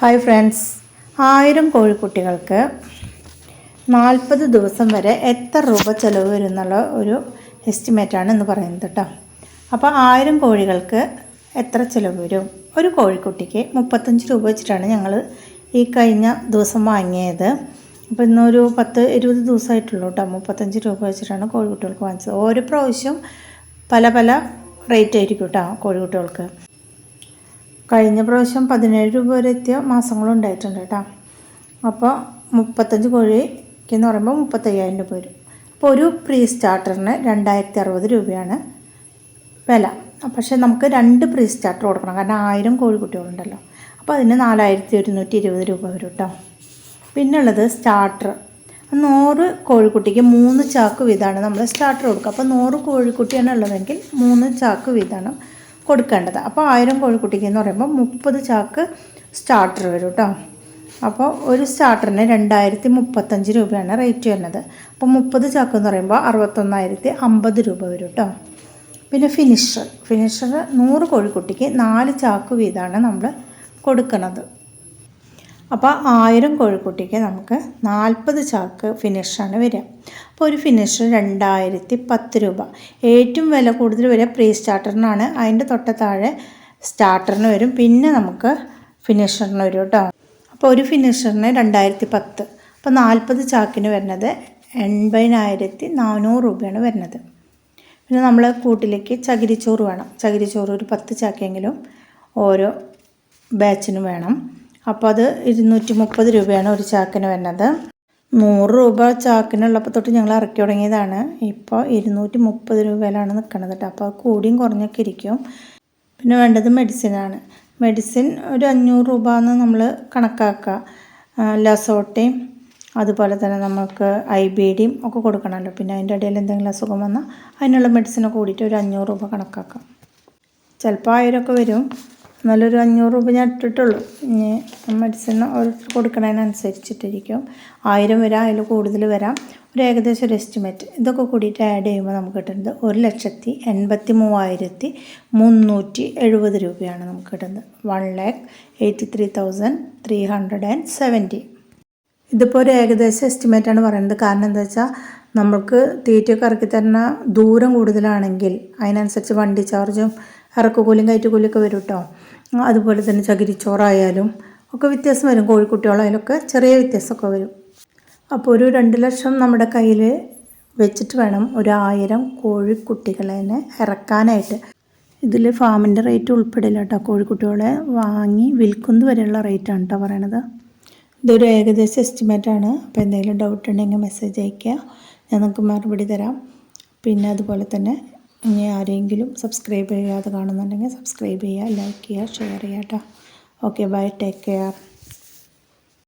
Hi friends ആയിരം കോഴിക്കുട്ടികൾക്ക് നാൽപ്പത് ദിവസം വരെ എത്ര രൂപ ചിലവ് വരും എന്നുള്ള ഒരു എസ്റ്റിമേറ്റാണ് ഇന്ന് പറയുന്നത് കേട്ടോ അപ്പോൾ ആയിരം കോഴികൾക്ക് എത്ര ചിലവ് വരും? ഒരു കോഴിക്കുട്ടിക്ക് മുപ്പത്തഞ്ച് രൂപ വെച്ചിട്ടാണ് ഞങ്ങൾ ഈ കഴിഞ്ഞ ദിവസം വാങ്ങിയത്. അപ്പോൾ ഇന്നൊരു പത്ത് ഇരുപത് ദിവസമായിട്ടുള്ളൂ കേട്ടോ മുപ്പത്തഞ്ച് രൂപ വെച്ചിട്ടാണ് കോഴിക്കുട്ടികൾക്ക് വാങ്ങിച്ചത്. ഓരോ പ്രാവശ്യം പല പല റേറ്റ് ആയിരിക്കും കേട്ടോ കോഴിക്കുട്ടികൾക്ക്. കഴിഞ്ഞ പ്രാവശ്യം പതിനേഴ് രൂപ വരെ എത്തിയ മാസങ്ങളും ഉണ്ടായിട്ടുണ്ട് കേട്ടോ. അപ്പോൾ മുപ്പത്തഞ്ച് കോഴിക്ക് എന്ന് പറയുമ്പോൾ മുപ്പത്തയ്യായിരം രൂപ വരും. അപ്പോൾ ഒരു പ്രീ സ്റ്റാർട്ടറിന് രണ്ടായിരത്തി അറുപത് രൂപയാണ് വില. പക്ഷേ നമുക്ക് രണ്ട് പ്രീ സ്റ്റാർട്ടർ കൊടുക്കണം. കാരണം ആയിരം കോഴിക്കുട്ടികളുണ്ടല്ലോ. അപ്പോൾ അതിന് നാലായിരത്തി ഒരുന്നൂറ്റി ഇരുപത് രൂപ വരും കേട്ടോ. പിന്നുള്ളത് സ്റ്റാർട്ടർ നൂറ് കോഴിക്കുട്ടിക്ക് മൂന്ന് ചാക്ക് വീതമാണ് നമ്മൾ സ്റ്റാർട്ടർ കൊടുക്കുക. അപ്പോൾ നൂറ് കോഴിക്കുട്ടിയാണ് ഉള്ളതെങ്കിൽ മൂന്ന് ചാക്ക് വീതമാണ് കൊടുക്കേണ്ടത്. അപ്പോൾ ആയിരം കോഴിക്കുട്ടിക്ക് എന്ന് പറയുമ്പോൾ മുപ്പത് ചാക്ക് സ്റ്റാർട്ടർ വരും കേട്ടോ അപ്പോൾ ഒരു സ്റ്റാർട്ടറിന് രണ്ടായിരത്തി മുപ്പത്തഞ്ച് രൂപയാണ് റേറ്റ് വരുന്നത്. അപ്പോൾ മുപ്പത് ചാക്ക് എന്ന് പറയുമ്പോൾ അറുപത്തൊന്നായിരത്തി അമ്പത് രൂപ വരും കേട്ടോ പിന്നെ ഫിനിഷർ ഫിനിഷർ നൂറ് കോഴിക്കുട്ടിക്ക് നാല് ചാക്ക് വീതമാണ് നമ്മൾ കൊടുക്കുന്നത് അപ്പോൾ ആയിരം കോഴിക്കുട്ടിക്ക് നമുക്ക് നാൽപ്പത് ചാക്ക് ഫിനിഷാണ് വരിക. അപ്പോൾ ഒരു ഫിനിഷ് രണ്ടായിരത്തി പത്ത് രൂപ. ഏറ്റവും വില കൂടുതൽ വരിക പ്രീ സ്റ്റാർട്ടറിനാണ് അതിന്റെ തൊട്ട് താഴെ സ്റ്റാർട്ടറിന് വരും. പിന്നെ നമുക്ക് ഫിനിഷറിന് വരും കേട്ടോ. അപ്പോൾ ഒരു ഫിനിഷറിന് രണ്ടായിരത്തി പത്ത്. അപ്പോൾ നാൽപ്പത് ചാക്കിന് വരുന്നത് എൺപതിനായിരത്തി നാനൂറ് രൂപയാണ് വരുന്നത്. പിന്നെ നമ്മൾ കൂട്ടിലേക്ക് ചകിരിച്ചോറ് വേണം. ചകിരിച്ചോറ് ഒരു പത്ത് ചാക്കെങ്കിലും ഓരോ ബാച്ചിനും വേണം. അപ്പോൾ അത് ഇരുന്നൂറ്റി മുപ്പത് രൂപയാണ് ഒരു ചാക്കിന് വരുന്നത്. നൂറ് രൂപ ചാക്കിനുള്ളപ്പോൾ തൊട്ട് ഞങ്ങൾ ഇറക്കി തുടങ്ങിയതാണ്. ഇപ്പോൾ ഇരുന്നൂറ്റി മുപ്പത് രൂപയിലാണ് നിൽക്കുന്നത് കേട്ടോ അപ്പോൾ കൂടിയും കുറഞ്ഞൊക്കെ ഇരിക്കും. പിന്നെ വേണ്ടത് മെഡിസിനാണ്. മെഡിസിൻ ഒരു അഞ്ഞൂറ് രൂപ എന്ന് നമ്മൾ കണക്കാക്കുക ലസോട്ടയും അതുപോലെ തന്നെ നമുക്ക് ഐ ബി ഡിയും ഒക്കെ കൊടുക്കണമല്ലോ പിന്നെ അതിന്റെ ഇടയിൽ എന്തെങ്കിലും അസുഖം വന്നാൽ അതിനുള്ള മെഡിസിനൊക്കെ കൂടിയിട്ട് ഒരു അഞ്ഞൂറ് രൂപ കണക്കാക്കാം. ചിലപ്പോൾ ആയിരമൊക്കെ വരും. നല്ലൊരു അഞ്ഞൂറ് രൂപ ഞാൻ ഇട്ടിട്ടുള്ളൂ. ഇനി മെഡിസിൻ ഓരോരുത്തർ കൊടുക്കണതിനനുസരിച്ചിട്ടിരിക്കും. ആയിരം വരാം അതിൽ കൂടുതൽ വരാം. ഒരു ഏകദേശം ഒരു എസ്റ്റിമേറ്റ് ഇതൊക്കെ കൂടിയിട്ട് ആഡ് ചെയ്യുമ്പോൾ നമുക്ക് കിട്ടുന്നത് ഒരു ലക്ഷത്തി എൺപത്തി മൂവായിരത്തി മുന്നൂറ്റി എഴുപത് രൂപയാണ് നമുക്ക് കിട്ടുന്നത്. One lakh eighty three thousand three hundred and seventy ഇതിപ്പോൾ ഒരു ഏകദേശം എസ്റ്റിമേറ്റാണ് പറയുന്നത്. കാരണം എന്താ വെച്ചാൽ നമ്മൾക്ക് തീറ്റയൊക്കെ ഇറക്കി തരുന്ന ദൂരം കൂടുതലാണെങ്കിൽ അതിനനുസരിച്ച് വണ്ടി ചാർജും ഇറക്കുകൂലിയും കയറ്റുകൂലിയൊക്കെ വരും കേട്ടോ അതുപോലെ തന്നെ ചകിരിച്ചോറായാലും ഒക്കെ വ്യത്യാസം വരും. കോഴിക്കുട്ടികളായാലൊക്കെ ചെറിയ വ്യത്യാസമൊക്കെ വരും. അപ്പോൾ ഒരു രണ്ട് ലക്ഷം നമ്മുടെ കയ്യിൽ വെച്ചിട്ട് വേണം ഒരു ആയിരം കോഴിക്കുട്ടികളെ ഇറക്കാനായിട്ട്. ഇതിൽ ഫാമിന്റെ റേറ്റ് ഉൾപ്പെടില്ല കേട്ടോ. കോഴിക്കുട്ടികളെ വാങ്ങി വിൽക്കുന്നത് വരെയുള്ള റേറ്റാണ് കേട്ടോ പറയണത്. ഇതൊരു ഏകദേശം എസ്റ്റിമേറ്റ് ആണ്. അപ്പോൾ എന്തെങ്കിലും ഡൗട്ട് ഉണ്ടെങ്കിൽ മെസ്സേജ് അയയ്ക്കുക. ഞാൻ നിങ്ങൾക്ക് മറുപടി തരാം. പിന്നെ അതുപോലെ തന്നെ ഇനി ആരെങ്കിലും സബ്സ്ക്രൈബ് ചെയ്യാതെ കാണുന്നുണ്ടെങ്കിൽ സബ്സ്ക്രൈബ് ചെയ്യുക ലൈക്ക് ചെയ്യുക ഷെയർ ചെയ്യുക കേട്ടോ ഓക്കെ ബൈ ടേക്ക് കെയർ